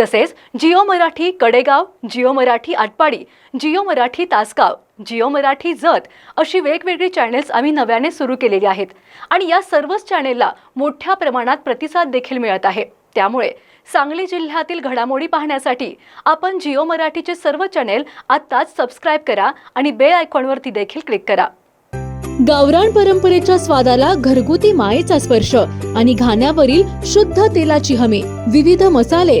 तसेच जिओ मराठी कडेगाव जिओ मराठी आटपाडी जिओ मराठी तासगाव जिओ मराठी जत अशी वेगवेगळी चॅनेल्स आम्ही नव्याने सुरू केलेली आहेत. आणि या सर्वच चॅनेलला मोठ्या प्रमाणात प्रतिसाद देखील मिळत आहे. त्यामुळे सांगली जिल्ह्यातील घडामोडी पाहण्यासाठी आपण जिओ मराठीचे सर्व चॅनेल आत्ताच सबस्क्राईब करा आणि बेल आयकॉनवरती देखील क्लिक करा. गावरान परंपरेच्या स्वादाला घरगुती मायेचा स्पर्श आणि घाण्यावरील शुद्ध तेलाची हमी विविध मसाले.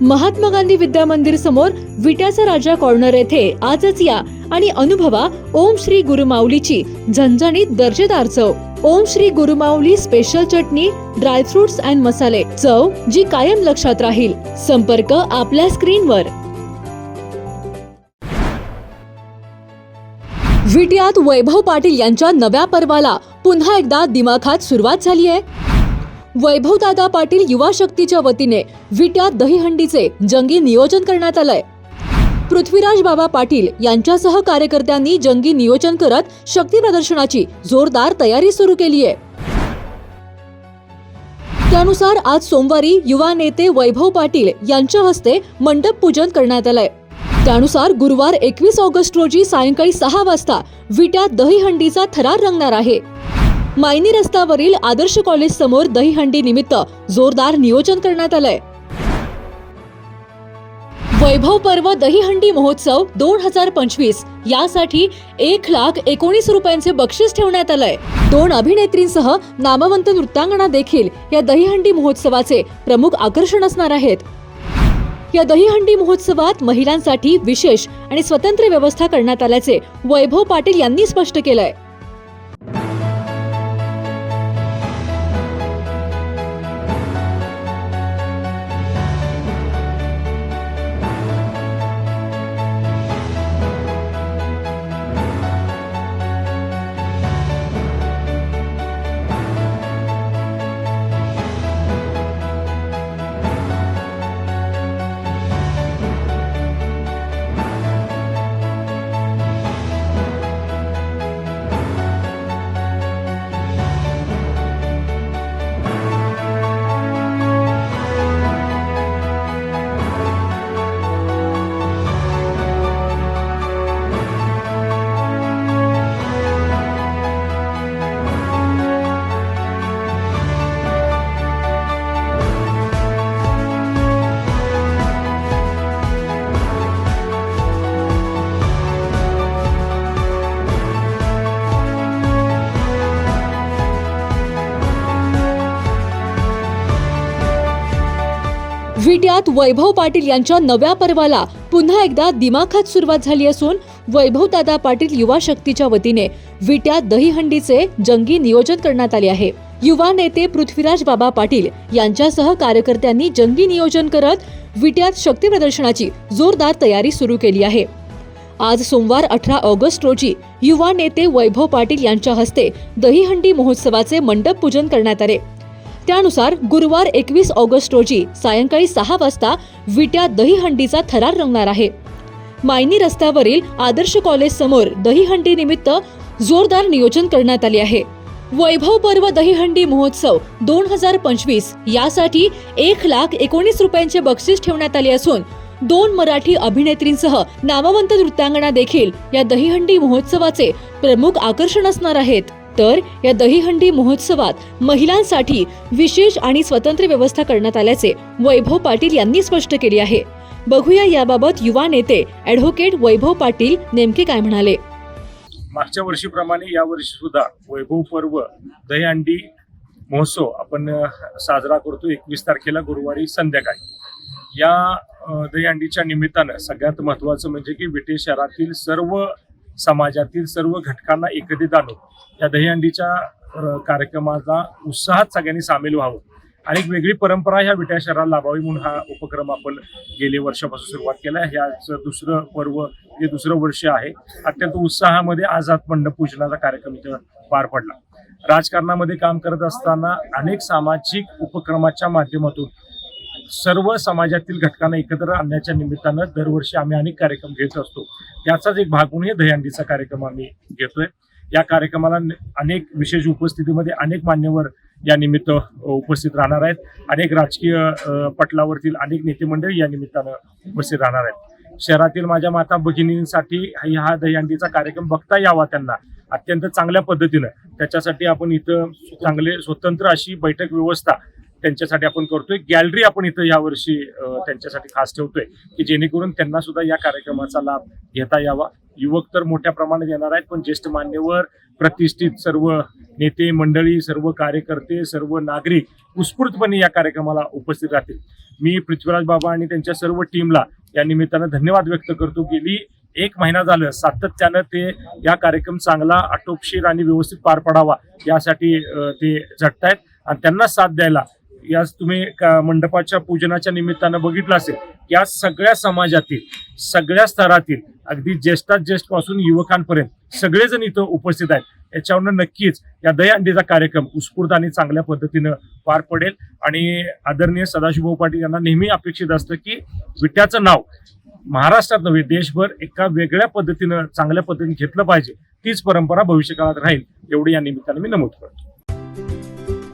महात्मा गांधी विद्या मंदिर समोर विट्याचा राजा कॉर्नर येथे आजच या आणि अनुभवा ओम श्री गुरुमाऊलीची झणझणीत दर्जेदार चव. Om Shri Gurumauli special chutney dry fruits and मसाले चव जी कायम लक्षात राहील. संपर्क आपल्या स्क्रीनवर. विट्यात वैभव पाटील यांच्या नव्या पर्वाला पुन्हा एकदा दिमाखात सुरुवात झाली आहे वैभवदादा पाटील युवा शक्तीच्या वतीने विट्या दहीहंडीचे जंगी नियोजन करण्यात आलंय. पृथ्वीराज बाबा पाटील यांच्यासह कार्यकर्त्यांनी जंगी नियोजन करत शक्ती प्रदर्शनाची जोरदार तयारी सुरू केली आहे त्यानुसार आज सोमवारी युवा नेते वैभव पाटील यांच्या हस्ते मंडप पूजन करण्यात आलंय. त्यानुसार गुरुवार एकवीस ऑगस्ट रोजी सायंकाळी सहा वाजता विट्यात दहीहंडीचा थरार रंगणार आहे. मायनी रस्त्यावरील आदर्श कॉलेज समोर दहीहंडी निमित्त जोरदार नियोजन करण्यात आलंय. वैभव पर्व दहीहंडी महोत्सव दोन हजार पंचवीस यासाठी एक लाख एकोणीस रुपयांचे बक्षीस ठेवण्यात आलंय. दोन अभिनेत्रींसह नामवंत नृत्यांगणा देखील या दहीहंडी महोत्सवाचे प्रमुख आकर्षण असणार आहेत. या दहीहंडी महोत्सवात महिलांसाठी विशेष आणि स्वतंत्र व्यवस्था करण्यात आल्याचे वैभव पाटील यांनी स्पष्ट केलंय. विट्यात वैभव पाटील यांच्या नव्या पर्वाला पुन्हा एकदा दिमाखात सुरुवात झाली असून वैभव दादा पाटील युवा शक्तीच्या वतीने विट्यात दहीहंडीचे जंगी नियोजन करण्यात आले आहे. युवा नेते पृथ्वीराज बाबा पाटील यांच्यासह कार्यकर्त्यांनी जंगी नियोजन करत विट्यात शक्ती प्रदर्शनाची जोरदार तयारी सुरू केली आहे. आज सोमवार अठरा ऑगस्ट रोजी युवा नेते वैभव पाटील यांच्या हस्ते दहीहंडी महोत्सवाचे मंडप पूजन करण्यात आले. त्यानुसार गुरुवार एकवीस ऑगस्ट रोजी सायंकाळी सहा वाजता विट्या दहीहंडीचा थरार रंगणार आहे. मायनी रस्त्यावरील आदर्श कॉलेज समोर दहीहंडी निमित्त जोरदार नियोजन करण्यात आले आहे. वैभव पर्व दहीहंडी महोत्सव दोन हजार पंचवीस यासाठी एक लाख एकोणीस रुपयांचे बक्षीस ठेवण्यात आले असून दोन मराठी अभिनेत्रींसह नामवंत नृत्यांगना देखील या दहीहंडी महोत्सवाचे प्रमुख आकर्षण असणार आहेत. तर या दहीहंडी महोत्सवात महिलांसाठी विशेष आणि स्वतंत्र व्यवस्था करण्यात आल्याचे वैभव पाटील यांनी स्पष्ट केले आहे. बघूया याबाबत युवा नेते ॲडव्होकेट वैभव पाटील नेमके काय म्हणाले. मागच्या वर्षीप्रमाणे यावर्षी सुद्धा वैभव पर्व दहीहंडी महोत्सव आपण साजरा करतो एकवीस तारखेला गुरुवारी संध्याकाळी. या दहीहंडीच्या निमित्तानं सगळ्यात महत्त्वाचं म्हणजे की विटे शहरातील सर्व समाजातील सर्व घटकांना एकत्रित आणून या दहीहंडीच्या कार्यक्रमाचा कार्यक्रमाला उत्साहात सगळ्यांनी सामील व्हावं. आणि एक वेगळी परंपरा ह्या विट्या शहराला लाभावी म्हणून हा उपक्रम आपण गेले वर्षापासून सुरुवात केला आहे. ह्याचं दुसरं पर्व हे दुसरं वर्ष आहे. अत्यंत उत्साहामध्ये आज मंडप पूजनाचा कार्यक्रम इथं पार पडला. राजकारणामध्ये काम करत असताना अनेक सामाजिक उपक्रमाच्या माध्यमातून सर्व समाजातील घटकांना एकत्र आणण्याच्या निमित्तानं दरवर्षी आम्ही अनेक कार्यक्रम घेत असतो. त्याचाच एक भाग म्हणून हे दहीहंडीचा कार्यक्रम आम्ही घेतोय. या कार्यक्रमाला अनेक विशेष उपस्थितीमध्ये अनेक मान्यवर या निमित्त उपस्थित राहणार आहेत. अनेक राजकीय पटलावरतील अनेक नेते मंडळी या निमित्तानं उपस्थित राहणार आहेत. शहरातील माझ्या माता भगिनींसाठी हा हा दहीहंडीचा कार्यक्रम बघता यावा त्यांना. अत्यंत चांगल्या पद्धतीनं. त्याच्यासाठी आपण इथं चांगले स्वतंत्र अशी बैठक व्यवस्था त्यांच्यासाठी आपण करतोय. गॅलरी आपण इथं यावर्षी त्यांच्यासाठी खास ठेवतोय की जेणेकरून त्यांना सुद्धा या कार्यक्रमाचा लाभ घेता यावा. युवक तर मोठ्या प्रमाणात येणार आहेत पण ज्येष्ठ मान्यवर प्रतिष्ठित सर्व नेते मंडळी सर्व कार्यकर्ते सर्व नागरिक उत्स्फूर्तपणे या कार्यक्रमाला उपस्थित राहतील. मी पृथ्वीराज बाबा आणि त्यांच्या सर्व टीमला या निमित्तानं धन्यवाद व्यक्त करतो. गेली एक महिना झालं सातत्यानं ते या कार्यक्रम चांगला आटोपशीर आणि व्यवस्थित पार पडावा यासाठी ते झटतायत. आणि त्यांना साथ द्यायला यास तुम्ही का- मंडपाच्या पूजनाच्या निमित्तानं बघितलं असेल या सगळ्या समाजातील सगळ्या स्तरातील अगदी ज्येष्ठात ज्येष्ठपासून युवकांपर्यंत सगळेजण इथं उपस्थित आहेत. याच्यावरनं नक्कीच या दहीहंडीचा कार्यक्रम उत्स्फूर्त आणि चांगल्या पद्धतीनं पार पडेल. आणि आदरणीय सदाशिवभाऊ पाटील यांना नेहमी अपेक्षित असतं की विट्याचं नाव महाराष्ट्रात नव्हे देशभर एका वेगळ्या पद्धतीनं चांगल्या पद्धतीने घेतलं पाहिजे. तीच परंपरा भविष्यकाळात राहील एवढी या निमित्तानं मी नमूद करतो.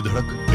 धडक.